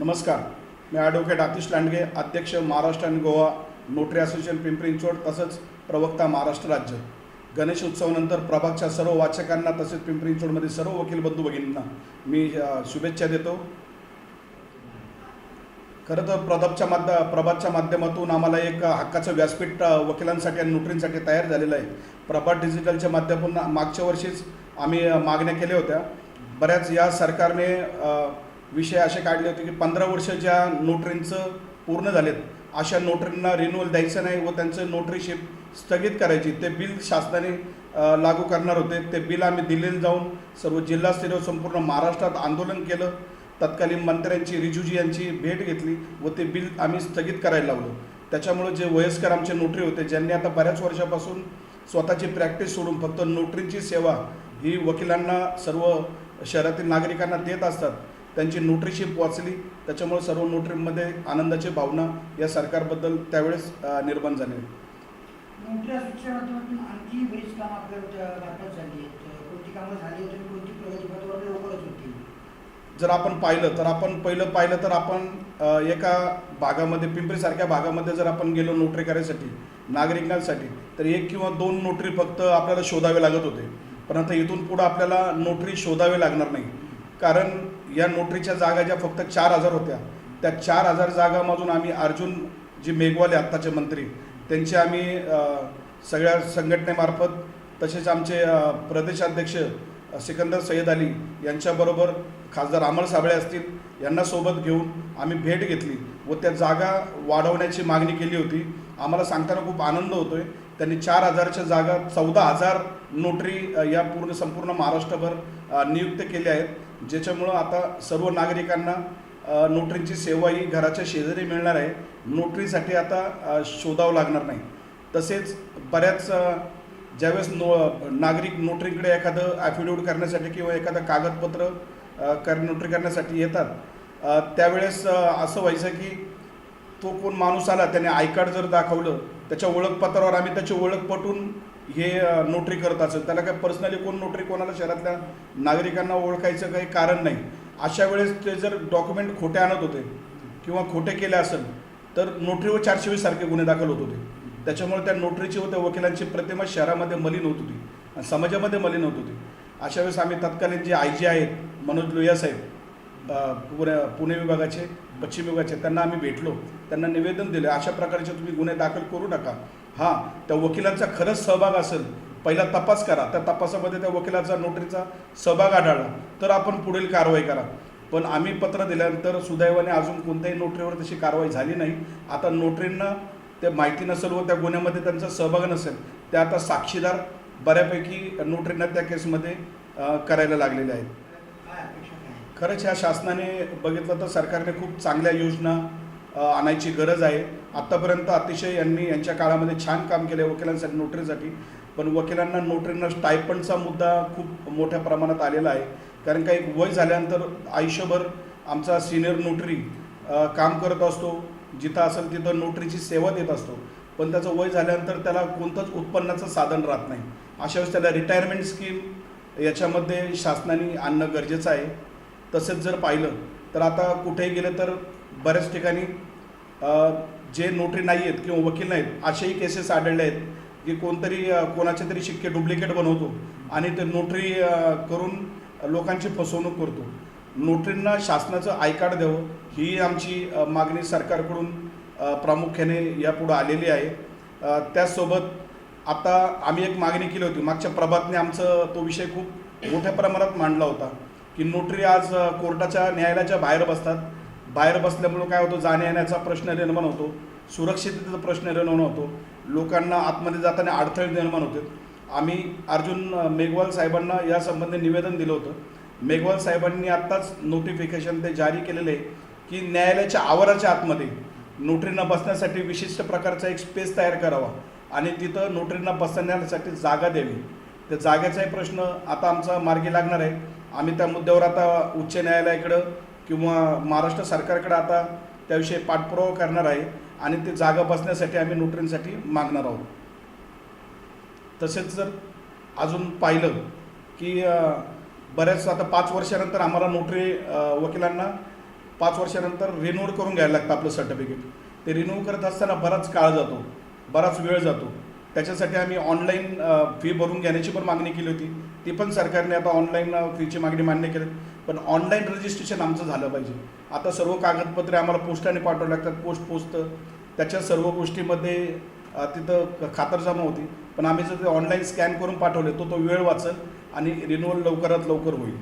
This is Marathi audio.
नमस्कार. मी ॲडव्होकेट आतिश लांडगे अध्यक्ष महाराष्ट्र आणि गोवा नोटरी असोसिएशन पिंपरी चिंचवड तसंच प्रवक्ता महाराष्ट्र राज्य. गणेश उत्सवानंतर प्रभागच्या सर्व वाचकांना तसेच पिंपरी चिंचवडमधील सर्व वकील बंधू भगिनींना मी शुभेच्छा देतो. खरं तर प्रभातच्या माध्य प्रभातच्या माध्यमातून आम्हाला एक हक्काचं व्यासपीठ वकिलांसाठी आणि नोटरींसाठी तयार झालेलं आहे. प्रभात डिजिटलच्या माध्यमातून मागच्या वर्षीच आम्ही मागण्या केल्या होत्या. बऱ्याच या सरकारने विषय असे काढले होते की पंधरा वर्ष ज्या नोटरींचं पूर्ण झालेत. अशा नोटरींना रिन्युअल द्यायचं नाही व त्यांचं नोटरीशिप स्थगित करायची. ते बिल शासनाने लागू करणार होते. ते बिल आम्ही दिल्लीला जाऊन सर्व जिल्हास्तरीय संपूर्ण महाराष्ट्रात आंदोलन केलं. तत्कालीन मंत्र्यांची रिजुजी यांची भेट घेतली व ते बिल आम्ही स्थगित करायला लावलं. त्याच्यामुळे जे वयस्कर आमचे नोटरी होते ज्यांनी आता बऱ्याच वर्षापासून स्वतःची प्रॅक्टिस सोडून फक्त नोटरींची सेवा ही वकिलांना सर्व शहरातील नागरिकांना देत असतात त्यांची नोटरीशिप वाचली त्याच्यामुळे सर्व नोटरीमध्ये आनंदाची भावना या सरकारबद्दल त्यावेळेस निर्माण झाली. होतील? जर आपण पाहिलं तर आपण पहिलं पाहिलं तर आपण एका भागामध्ये पिंपरीसारख्या भागामध्ये जर आपण गेलो नोटरी करायसाठी नागरिकांसाठी तर एक किंवा दोन नोटरी फक्त आपल्याला शोधावे लागत होते. पण आता इथून पुढं आपल्याला नोटरी शोधावे लागणार नाही. कारण या नोटरीच्या जागा ज्या फक्त चार हजार होत्या त्या चार हजार जागामधून आम्ही अर्जुन जी मेघवाले आत्ताचे मंत्री त्यांचे आम्ही सगळ्या संघटनेमार्फत तसेच आमचे प्रदेशाध्यक्ष सिकंदर सय्यद अली यांच्याबरोबर खासदार अमर साबळे असतील यांना सोबत घेऊन आम्ही भेट घेतली व त्या जागा वाढवण्याची मागणी केली होती. आम्हाला सांगताना खूप आनंद होतोय. त्यांनी चार हजारच्या जागा चौदा हजार नोटरी या पूर्ण संपूर्ण महाराष्ट्रभर नियुक्त केल्या आहेत. ज्याच्यामुळं आता सर्व नागरिकांना नोटरींची सेवा ही घराच्या शेजारी मिळणार आहे. नोटरीसाठी आता शोधावं लागणार नाही. तसेच बऱ्याच ज्यावेळेस नो नागरिक नोटरीकडे एखादं ॲफिडेविट करण्यासाठी किंवा एखादं कागदपत्र कर नोटरी करण्यासाठी येतात त्यावेळेस असं व्हायचं की तो कोण माणूस आला त्याने आय कार्ड जर दाखवलं त्याच्या ओळखपत्रावर आम्ही त्याची ओळख पटून हे नोटरी करत असेल. त्याला काय पर्सनली कोण नोटरी कोणाला शहरातल्या नागरिकांना ओळखायचं काही कारण नाही. अशा वेळेस ते जर डॉक्युमेंट खोटे आणत होते किंवा खोटे केले असेल तर नोटरीवर चारशे वीस सारखे गुन्हे दाखल होत होते. त्याच्यामुळे त्या नोटरीची व त्या वकिलांची प्रतिमा शहरामध्ये मलिन होत होती आणि समाजामध्ये मलिन होत होती. अशा वेळेस आम्ही तत्कालीन जे आय जी आहेत मनोज लोहिया साहेब पुणे पुणे विभागाचे पश्चिम विभागाचे त्यांना आम्ही भेटलो त्यांना निवेदन दिले अशा प्रकारचे तुम्ही गुन्हे दाखल करू नका. हां त्या वकिलांचा खरंच सहभाग असेल पहिला तपास करा त्या तपासामध्ये त्या वकिलाचा नोटरीचा सहभाग आढळला तर आपण पुढील कारवाई करा. पण आम्ही पत्र दिल्यानंतर सुदैवाने अजून कोणत्याही नोटरीवर तशी कारवाई झाली नाही. आता नोटरींना त्या माहिती नसेल व त्या गुन्ह्यामध्ये त्यांचा सहभाग नसेल ते आता साक्षीदार बऱ्यापैकी नोटरींना त्या केसमध्ये करायला लागलेले आहेत काय अपेक्षा काय आहे? खरंच ह्या शासनाने बघितलं तर सरकारने खूप चांगल्या योजना आणायची गरज आहे. आत्तापर्यंत अतिशय यांनी यांच्या काळामध्ये छान काम केलं आहे वकिलांसाठी नोटरीसाठी. पण वकिलांना नोटरींना स्टायपंडचा मुद्दा खूप मोठ्या प्रमाणात आलेला आहे. कारण काही वय झाल्यानंतर आयुष्यभर आमचा सिनियर नोटरी काम करत असतो. जिथं असेल तिथं नोटरीची सेवा देत असतो. पण त्याचं वय झाल्यानंतर त्याला कोणतंच उत्पन्नाचं साधन राहत नाही. अशा वेळेस त्याला रिटायरमेंट स्कीम याच्यामध्ये शासनाने आणणं गरजेचं आहे. तसेच जर पाहिलं तर आता कुठेही गेलं तर बऱ्याच ठिकाणी जे नोटरी नाही आहेत किंवा वकील नाहीत असेही केसेस आढळले आहेत की कोणतरी कोणाचे तरी शिक्के डुप्लिकेट बनवतो आणि ते नोटरी करून लोकांची फसवणूक करतो. नोटरींना शासनाचं आय कार्ड द्यावं ही आमची मागणी सरकारकडून प्रामुख्याने यापुढं आलेली आहे. त्याचसोबत आता आम्ही एक मागणी केली होती मागच्या प्रभातने आमचं तो विषय खूप मोठ्या प्रमाणात मांडला होता. की नोटरी आज कोर्टाच्या न्यायालयाच्या बाहेर बसतात. बाहेर बसल्यामुळं काय होतं? जाण्या येण्याचा प्रश्न निर्माण होतो. सुरक्षिततेचा प्रश्न निर्माण होतो. लोकांना आतमध्ये जाताना अडथळे निर्माण होते. आम्ही अर्जुन मेघवाल साहेबांना यासंबंधी निवेदन दिलं होतं. मेघवाल साहेबांनी आत्ताच नोटिफिकेशन ते जारी केलेलं आहे की न्यायालयाच्या आवाराच्या आतमध्ये नोटरींना बसण्यासाठी विशिष्ट प्रकारचा एक स्पेस तयार करावा आणि तिथं नोटरींना बसण्यासाठी जागा द्यावी. त्या जागेचाही प्रश्न आता आमचा मार्गी लागणार आहे. आम्ही त्या मुद्द्यावर आता उच्च न्यायालयाकडं किंवा महाराष्ट्र सरकारकडं आता त्याविषयी पाठपुरावा करणार आहे आणि ते जागा बसण्यासाठी आम्ही नोटरींसाठी मागणार आहोत. तसेच जर अजून पाहिलं की बऱ्याच आता पाच वर्षानंतर आम्हाला नोटरी वकिलांना पाच वर्षानंतर रिन्यूड करून घ्यायला लागतं आपलं सर्टिफिकेट ते रिन्यू करत असताना बराच काळ जातो बराच वेळ जातो. त्याच्यासाठी आम्ही ऑनलाईन फी भरून घेण्याची पण मागणी केली होती. ती पण सरकारने आता ऑनलाईन फीची मागणी मान्य केली. पण ऑनलाईन रजिस्ट्रेशन आमचं झालं पाहिजे. आता सर्व कागदपत्रे आम्हाला पोस्टाने पाठवावी लागतात. पोस्ट पोचतं त्याच्या सर्व गोष्टीमध्ये तिथं खातरजमा होती. पण आम्ही जर ते ऑनलाईन स्कॅन करून पाठवले तो तो वेळ वाचेल आणि रिन्युअल लवकरात लवकर होईल.